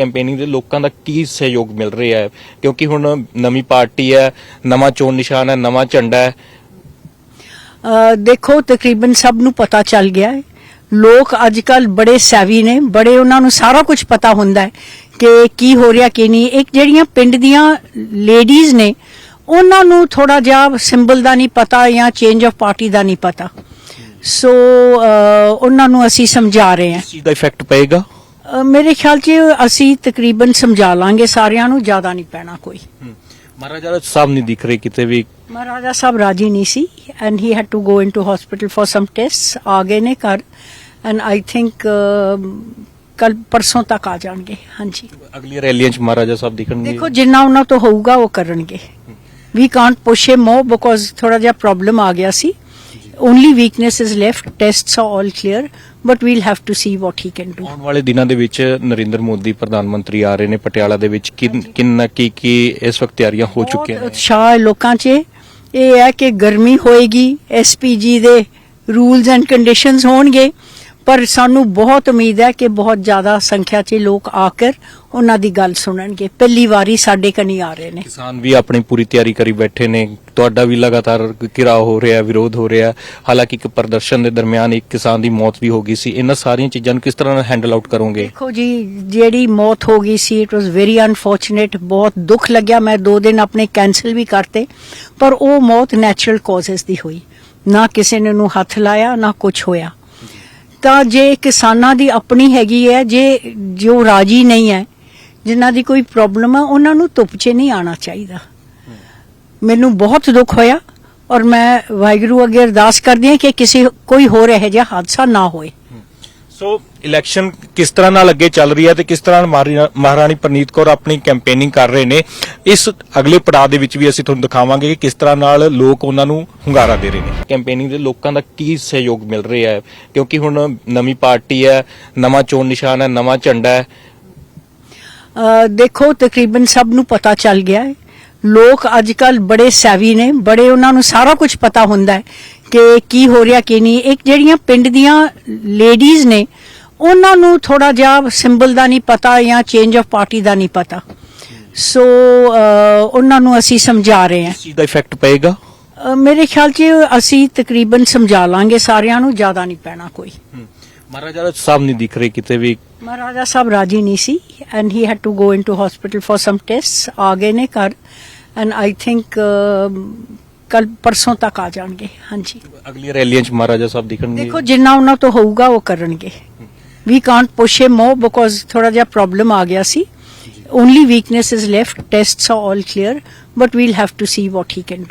Campaigning ਦੇ ਲੋਕਾਂ ਦਾ ਕੀ ਸਹਿਯੋਗ ਮਿਲ ਰਿਹਾ ਹੈ? ਕਿਉਂਕਿ ਹੁਣ ਨਵੀਂ ਪਾਰਟੀ ਹੈ ਨਵਾਂ ਚੋਣ ਨਿਸ਼ਾਨ ਹੈ ਨਵਾਂ ਝੰਡਾ ਹੈ। ਦੇਖੋ ਤਕਰੀਬਨ ਸਭ ਨੂੰ ਪਤਾ ਚੱਲ ਗਿਆ ਹੈ। ਲੋਕ ਅੱਜ ਕੱਲ ਬੜੇ ਸੈਵੀ ਨੇ ਬੜੇ ਉਹਨਾਂ ਨੂੰ ਸਾਰਾ ਕੁਝ ਪਤਾ ਹੁੰਦਾ ਹੈ ਕਿ ਕੀ ਹੋ ਰਿਹਾ ਕੀ ਨਹੀਂ। ਇੱਕ ਜਿਹੜੀਆਂ ਪਿੰਡ ਦੀਆਂ ਲੇਡੀਜ਼ ਨੇ ਉਹਨਾਂ ਨੂੰ ਥੋੜਾ ਜਿਹਾ ਸਿੰਬਲ ਦਾ ਨਹੀਂ ਪਤਾ ਜਾਂ ਚੇਂਜ ਆਫ ਪਾਰਟੀ ਦਾ ਨਹੀਂ ਪਤਾ। ਸੋ ਉਹਨਾਂ ਨੂੰ ਅਸੀਂ ਸਮਝਾ ਰਹੇ ਹਾਂ। ਇਸ ਚੀਜ਼ ਦਾ ਇਫੈਕਟ ਪਏਗਾ? ਮੇਰੇ ਖਿਆਲ 'ਚ ਅਸੀਂ ਤਕਰੀਬਨ ਸਮਝਾ ਲਾਂਗੇ ਸਾਰਿਆਂ ਨੂੰ ਜ਼ਿਆਦਾ ਨਹੀਂ ਪੈਣਾ ਕੋਈ। ਮਹਾਰਾਜਾ ਸਾਹਿਬ ਨਹੀਂ ਦਿਖ ਰਹੇ ਕਿਤੇ ਵੀ। ਮਹਾਰਾਜਾ ਸਾਹਿਬ ਰਾਜੀ ਨਹੀਂ ਸੀ and he had to go into hospital for some tests ਆ ਗਏ ਨੇ ਘਰ ਐਂਡ ਆਈ ਥਿੰਕ ਕੱਲ ਪਰਸੋਂ ਤੱਕ ਆ ਜਾਣਗੇ ਹਾਂਜੀ। ਅਗਲੀ ਰੈਲੀਆਂ 'ਚ ਮਹਾਰਾਜਾ ਸਾਹਿਬ ਦਿਖਣਗੇ। ਦੇਖੋ ਜਿੰਨਾ ਉਹਨਾਂ ਤੋਂ ਹੋਊਗਾ ਉਹ ਕਰਨਗੇ। We can't push him more because ਥੋੜਾ ਜਿਹਾ ਪ੍ਰੋਬਲਮ ਆ ਗਿਆ ਸੀ। Only weakness is left tests are all clear but we'll have to see what he can do ਆਉਣ ਵਾਲੇ ਦਿਨਾਂ ਦੇ ਵਿੱਚ ਨਰਿੰਦਰ ਮੋਦੀ ਪ੍ਰਧਾਨ ਮੰਤਰੀ ਆ ਰਹੇ ਨੇ ਪਟਿਆਲਾ ਦੇ ਵਿੱਚ। ਕਿੰਨ ਕਿੰਨਾ ਕੀ ਕੀ ਇਸ ਵਕਤ ਤਿਆਰੀਆਂ ਹੋ ਚੁੱਕੀਆਂ ਬਹੁਤ ਨੇ? ਉਤਸ਼ਾਹ ਹੈ ਲੋਕਾਂ 'ਚ। ਇਹ ਹੈ ਕਿ ਗਰਮੀ ਹੋਏਗੀ ਐਸਪੀਜੀ ਦੇ ਰੂਲਸ ਐਂਡ ਕੰਡੀਸ਼ਨਸ ਹੋਣਗੇ। ਪਰ ਸਾਨੂੰ ਬਹੁਤ ਉਮੀਦ ਹੈ ਕਿ ਬਹੁਤ ਜ਼ਿਆਦਾ ਸੰਖਿਆ 'ਚ ਲੋਕ ਆ ਕੇ ਉਹਨਾਂ ਦੀ ਗੱਲ ਸੁਣਨਗੇ। ਪਹਿਲੀ ਵਾਰੀ ਸਾਡੇ ਕਨੀ ਆ ਰਹੇ ਨੇ। ਕਿਸਾਨ ਵੀ ਆਪਣੀ ਪੂਰੀ ਤਿਆਰੀ ਕਰੀ ਬੈਠੇ ਨੇ। ਤੁਹਾਡਾ ਵੀ ਲਗਾਤਾਰ ਘਿਰਾਅ ਹੋ ਰਿਹਾ ਵਿਰੋਧ ਹੋ ਰਿਹਾ। ਹਾਲਾਂਕਿ ਇੱਕ ਪ੍ਰਦਰਸ਼ਨ ਦੇ ਦਰਮਿਆਨ ਇੱਕ ਕਿਸਾਨ ਦੀ ਮੌਤ ਵੀ ਹੋ ਗਈ ਸੀ। ਇਹਨਾਂ ਸਾਰੀਆਂ ਚੀਜ਼ਾਂ ਨੂੰ ਕਿਸ ਤਰ੍ਹਾਂ ਨਾਲ ਹੈਂਡਲ ਆਊਟ ਕਰੋਗੇ? ਦੇਖੋ ਜੀ ਜਿਹੜੀ ਮੌਤ ਹੋ ਗਈ ਸੀ ਇਟ ਵਾਸ ਵੈਰੀ ਅਨਫੋਰਚੂਨੇਟ ਬਹੁਤ ਦੁੱਖ ਲੱਗਿਆ। ਮੈਂ ਦੋ ਦਿਨ ਆਪਣੇ ਕੈਨਸਲ ਵੀ ਕਰਤੇ ਪਰ ਉਹ ਮੌਤ ਨੈਚੁਰਲ ਕਾਜ਼ਸ ਦੀ ਹੋਈ। ਨਾ ਕਿਸੇ ਨੇ ਉਹਨੂੰ ਹੱਥ ਲਾਇਆ ਨਾ ਕੁਝ ਹੋਇਆ। ਤਾਂ ਜੇ ਕਿਸਾਨਾਂ ਦੀ ਆਪਣੀ ਹੈਗੀ ਹੈ, ਜੇ ਜੋ ਰਾਜੀ ਨਹੀਂ ਹੈ, ਜਿਨ੍ਹਾਂ ਦੀ ਕੋਈ ਪ੍ਰੋਬਲਮ ਹੈ ਉਹਨਾਂ ਨੂੰ ਧੁੱਪ 'ਚ ਨਹੀਂ ਆਣਾ ਚਾਹੀਦਾ। ਮੈਨੂੰ ਬਹੁਤ ਦੁੱਖ ਹੋਇਆ ਔਰ ਮੈਂ ਵਾਹਿਗੁਰੂ ਅੱਗੇ ਅਰਦਾਸ ਕਰਦੀ ਹਾਂ ਕਿ ਕਿਸੇ ਕੋਈ ਹੋਰ ਇਹੋ ਜਿਹਾ ਹਾਦਸਾ ਨਾ ਹੋਏ। ਸੋ ਇਲੈਕਸ਼ਨ ਕਿਸ ਤਰ੍ਹਾਂ ਨਾਲ ਅੱਗੇ ਚੱਲ ਰਹੀ ਹੈ ਤੇ ਕਿਸ ਤਰ੍ਹਾਂ ਮਹਾਰੀ- ਮਹਾਰਾਣੀ ਪ੍ਰਨੀਤ ਕੌਰ ਆਪਣੀ ਕੈਂਪੇਨਿੰਗ ਕਰ ਰਹੇ ਨੇ ਇਸ ਅਗਲੇ ਪੜਾਅ ਦੇ ਵਿੱਚ ਵੀ ਅਸੀਂ ਤੁਹਾਨੂੰ ਦਿਖਾਵਾਂਗੇ ਕਿ ਕਿਸ ਤਰ੍ਹਾਂ ਨਾਲ ਲੋਕ ਉਹਨਾਂ ਨੂੰ ਹੁੰਗਾਰਾ ਦੇ ਰਹੇ ਨੇ। ਕੈਂਪੇਨਿੰਗ ਦੇ ਲੋਕਾਂ ਦਾ ਕੀ ਸਹਿਯੋਗ ਮਿਲ ਰਿਹਾ ਹੈ? ਕਿਉਂਕਿ ਹੁਣ ਨਵੀਂ ਪਾਰਟੀ ਹੈ ਨਵਾਂ ਚੋਣ ਨਿਸ਼ਾਨ ਹੈ ਨਵਾਂ ਝੰਡਾ ਹੈ। ਅ, ਦੇਖੋ ਤਕਰੀਬਨ ਸਭ ਨੂੰ ਪਤਾ ਚੱਲ ਗਿਆ ਹੈ। ਲੋਕ ਅੱਜ ਕੱਲ ਬੜੇ ਸੈਵੀ ਨੇ ਬੜੇ ਉਹਨਾਂ ਨੂੰ ਸਾਰਾ ਕੁਝ ਪਤਾ ਹੁੰਦਾ ਹੈ ਕਿ ਕੀ ਹੋ ਰਿਹਾ ਕੀ ਨਹੀਂ। ਇੱਕ ਜਿਹੜੀਆਂ ਪਿੰਡ ਦੀਆਂ ਲੇਡੀਜ਼ ਨੇ ਉਹਨਾਂ ਨੂੰ ਥੋੜਾ ਜਿਹਾ ਸਿੰਬਲ ਦਾ ਨਹੀਂ ਪਤਾ ਜਾਂ ਚੇਂਜ ਆਫ ਪਾਰਟੀ ਦਾ ਨਹੀਂ ਪਤਾ। ਸੋ ਉਹਨਾਂ ਨੂੰ ਅਸੀਂ ਸਮਝਾ ਰਹੇ ਹਾਂ। ਇਸ ਦਾ ਇਫੈਕਟ ਪਏਗਾ? ਮੇਰੇ ਖਿਆਲ 'ਚ ਅਸੀਂ ਤਕਰੀਬਨ ਸਮਝਾ ਲਾਂਗੇ ਸਾਰਿਆਂ ਨੂੰ ਜ਼ਿਆਦਾ ਨਹੀਂ ਪੈਣਾ ਕੋਈ। ਮਹਾਰਾਜਾ ਸਾਹਿਬ ਨਹੀਂ ਦਿਖ ਰਹੇ ਕਿਤੇ ਵੀ। ਮਹਾਰਾਜਾ ਸਾਹਿਬ ਰਾਜੀ ਨਹੀਂ ਸੀ and he had to go into hospital for some tests ਆ ਗਏ ਨੇ ਘਰ। ਐਂਡ ਆਈ ਥਿੰਕ ਕੱਲ ਪਰਸੋਂ ਤੱਕ ਆ ਜਾਣਗੇ ਹਾਂਜੀ। ਅਗਲੀ ਰੈਲੀਆਂ 'ਚ ਮਹਾਰਾਜਾ ਸਾਹਿਬ ਦਿਖਣਗੇ। ਦੇਖੋ ਜਿੰਨਾ ਉਹਨਾਂ ਤੋਂ ਹੋਊਗਾ ਉਹ ਕਰਨਗੇ। We can't push him more because ਥੋੜਾ ਜਿਹਾ ਪ੍ਰੋਬਲਮ ਆ ਗਿਆ ਸੀ। Only weakness is left tests are all clear but we'll have to see what he can do